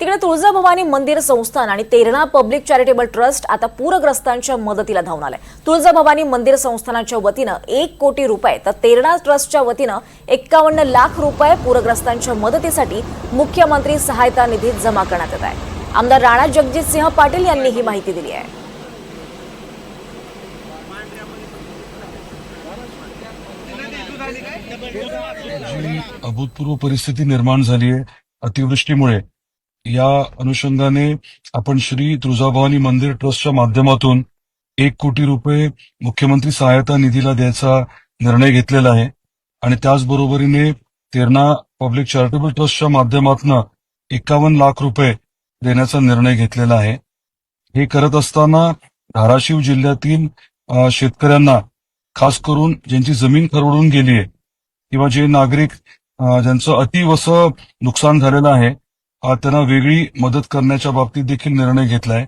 तिकडे तुळजाभवानी मंदिर संस्थान आणि तेरणा पब्लिक चॅरिटेबल ट्रस्ट आता पूरग्रस्तांच्या मदतीला धावून आलाय. तुळजाभवानी मंदिर संस्थानाच्या वतीनं एक कोटी रुपये तर तेरणा ट्रस्टच्या वतीनं एक्कावन्न लाख रुपये पूरग्रस्तांच्या मदतीसाठी मुख्यमंत्री सहायता निधीत जमा करण्यात येत आहे. आमदार राणा जगजितसिंह पाटील यांनी ही माहिती दिली आहे. जी अभूतपूर्व परिस्थिती निर्माण झाली आहे अतिवृष्टीमुळे या अनुषंगाने आपण श्री तुळजाभवानी मंदिर ट्रस्टच्या माध्यमातून एक कोटी रुपये मुख्यमंत्री सहायता निधीला द्यायचा निर्णय घेतलेला आहे. आणि त्याचबरोबरीने तेरणा पब्लिक चॅरिटेबल ट्रस्टच्या माध्यमातून एकावन्न लाख रुपये देण्याचा निर्णय घेतलेला आहे. हे करत असताना धाराशिव जिल्ह्यातील शेतकऱ्यांना खास करून ज्यांची जमीन खरवडून गेली आहे किंवा जे नागरिक ज्यांचं अतिवस नुकसान झालेलं आहे त्यांना वेगळी मदत करण्याच्या बाबतीत देखील निर्णय घेतलाय.